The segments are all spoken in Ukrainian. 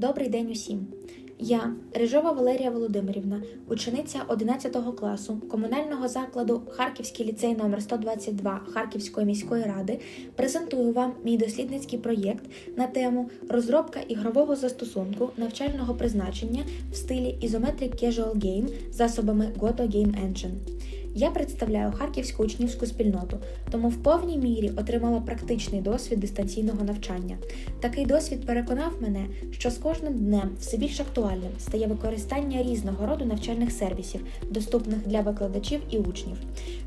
Добрий день усім. Я, Рижова Валерія Володимирівна, учениця 11 класу комунального закладу Харківський ліцей номер 122 Харківської міської ради, презентую вам мій дослідницький проєкт на тему розробка ігрового застосунку навчального призначення в стилі Isometric Casual Game засобами Goto Game Engine. Я представляю харківську учнівську спільноту, тому в повній мірі отримала практичний досвід дистанційного навчання. Такий досвід переконав мене, що з кожним днем все більш актуальним стає використання різного роду навчальних сервісів, доступних для викладачів і учнів.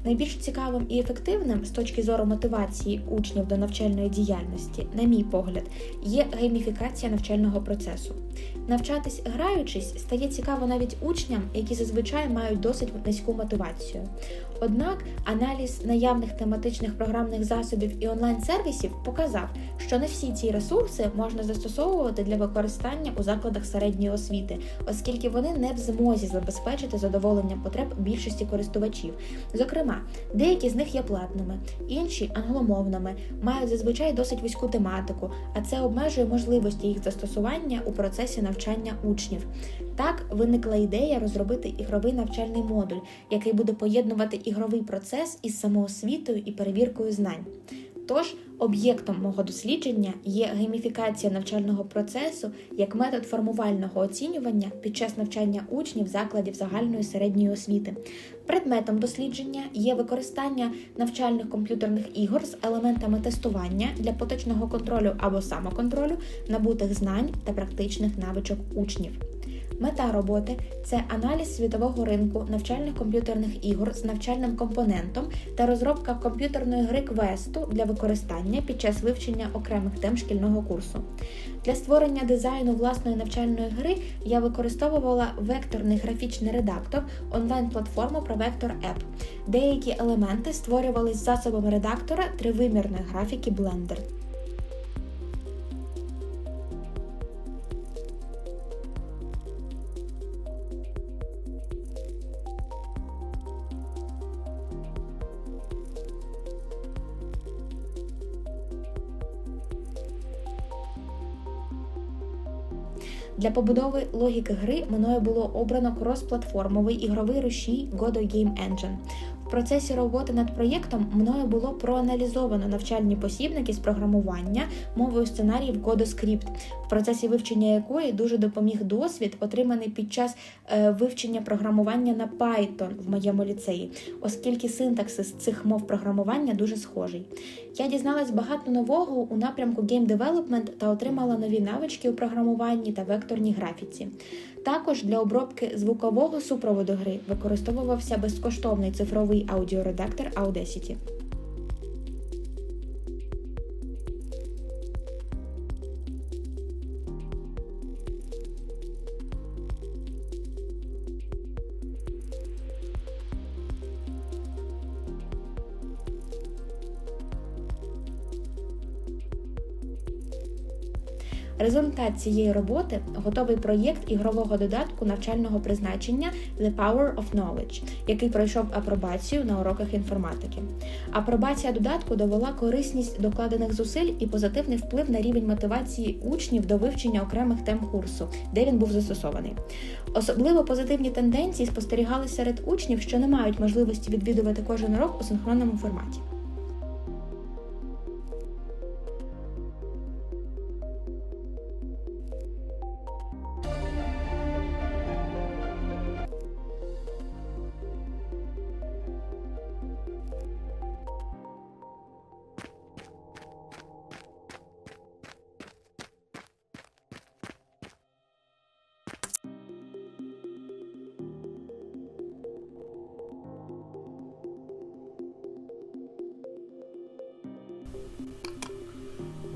Найбільш цікавим і ефективним з точки зору мотивації учнів до навчальної діяльності, на мій погляд, є гейміфікація навчального процесу. Навчатись граючись стає цікаво навіть учням, які зазвичай мають досить низьку мотивацію. Однак аналіз наявних тематичних програмних засобів і онлайн-сервісів показав, що не всі ці ресурси можна застосовувати для використання у закладах середньої освіти, оскільки вони не в змозі забезпечити задоволення потреб більшості користувачів. Зокрема, деякі з них є платними, інші англомовними, мають зазвичай досить вузьку тематику, а це обмежує можливості їх застосування у процесі навчання учнів. Так виникла ідея розробити ігровий навчальний модуль, який буде поєднувати ігровий процес із самоосвітою і перевіркою знань. Тож, об'єктом мого дослідження є гейміфікація навчального процесу як метод формувального оцінювання під час навчання учнів закладів загальної середньої освіти. Предметом дослідження є використання навчальних комп'ютерних ігор з елементами тестування для поточного контролю або самоконтролю набутих знань та практичних навичок учнів. Мета роботи це аналіз світового ринку навчальних комп'ютерних ігор з навчальним компонентом та розробка комп'ютерної гри квесту для використання під час вивчення окремих тем шкільного курсу. Для створення дизайну власної навчальної гри я використовувала векторний графічний редактор онлайн-платформу ProVector App. Деякі елементи створювались засобами редактора тривимірної графіки Blender. Для побудови логіки гри мною було обрано крос-платформовий ігровий рушій Godot Game Engine. Процесі роботи над проєктом мною було проаналізовано навчальні посібники з програмування мовою сценаріїв GodoScript, в процесі вивчення якої дуже допоміг досвід, отриманий під час е, вивчення програмування на Python в моєму ліцеї, оскільки синтаксис цих мов програмування дуже схожий. Я дізналась багато нового у напрямку Game Development та отримала нові навички у програмуванні та векторній графіці. Також для обробки звукового супроводу гри використовувався безкоштовний цифровий аудіоредактор Audacity. Результат цієї роботи готовий проєкт ігрового додатку навчального призначення The Power of Knowledge, який пройшов апробацію на уроках інформатики. Апробація додатку довела корисність докладених зусиль і позитивний вплив на рівень мотивації учнів до вивчення окремих тем курсу, де він був застосований. Особливо позитивні тенденції спостерігали серед учнів, що не мають можливості відвідувати кожен урок у синхронному форматі.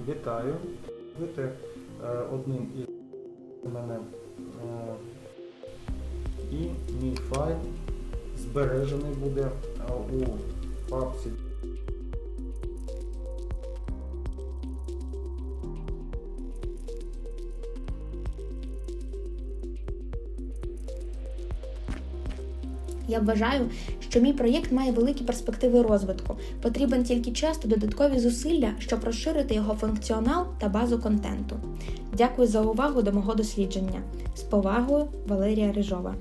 Вітаю. Будете е, одним із мене е, і мій файл збережений буде у папці. Я вважаю, що мій проєкт має великі перспективи розвитку. Потрібен тільки час та додаткові зусилля, щоб розширити його функціонал та базу контенту. Дякую за увагу до мого дослідження. З повагою, Валерія Рижова.